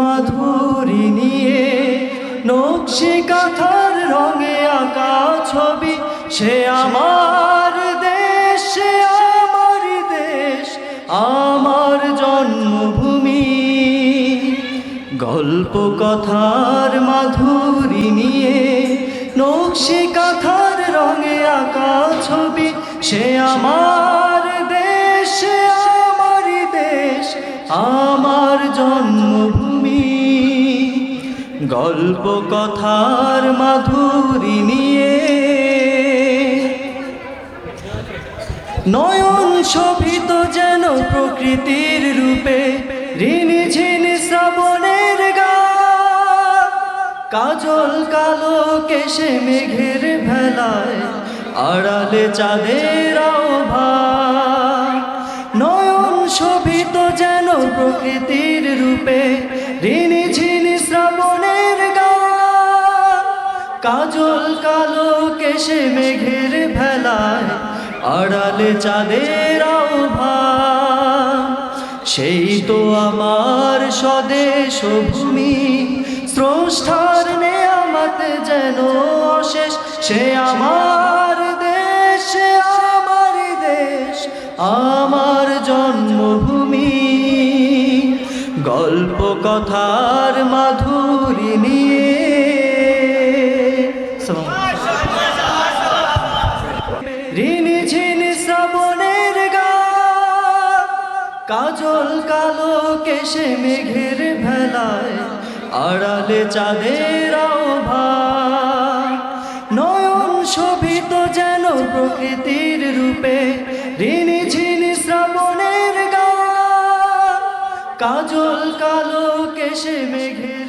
মাধুরী নিয়ে নকশি কাঁথার রঙে আঁকা ছবি, সে আমার দেশ, সে আমার দেশ, আমার জন্মভূমি। গল্প কথার মাধুরী নিয়ে নকশি কাঁথার রঙে আঁকা ছবি, সে আমার দেশ আমার দেশ, আমার জন্মভূমি। গল্প কথার মাধুরী নিয়ে নয়ন শোভিত যেন প্রকৃতির রূপে ঋণি ঝিনি শ্রাবণের গা। কাজল কালো কেশে মেঘের ভেলায় আড়ালে চাঁদের নয়ন শোভিত যেন প্রকৃতির রূপে ঋণি ঝিনি কাজল কালো কেশে মেঘের ভেলায় আড়ালে চাঁদের সেই তো আমার স্বদেশ ভূমি স্রষ্টার নেয়ামত যেন অশেষ। সে আমার দেশ আমার দেশ, আমার জন্মভূমি। গল্প কথার মাধুরী কাজল কালো কেশে মেঘের ভেলায়, আড়ালে চাঁদের নয়ন শোভিত যেন প্রকৃতির রূপে, ঋণি শ্রাবণের গা কাজল কালো কেশে মেঘের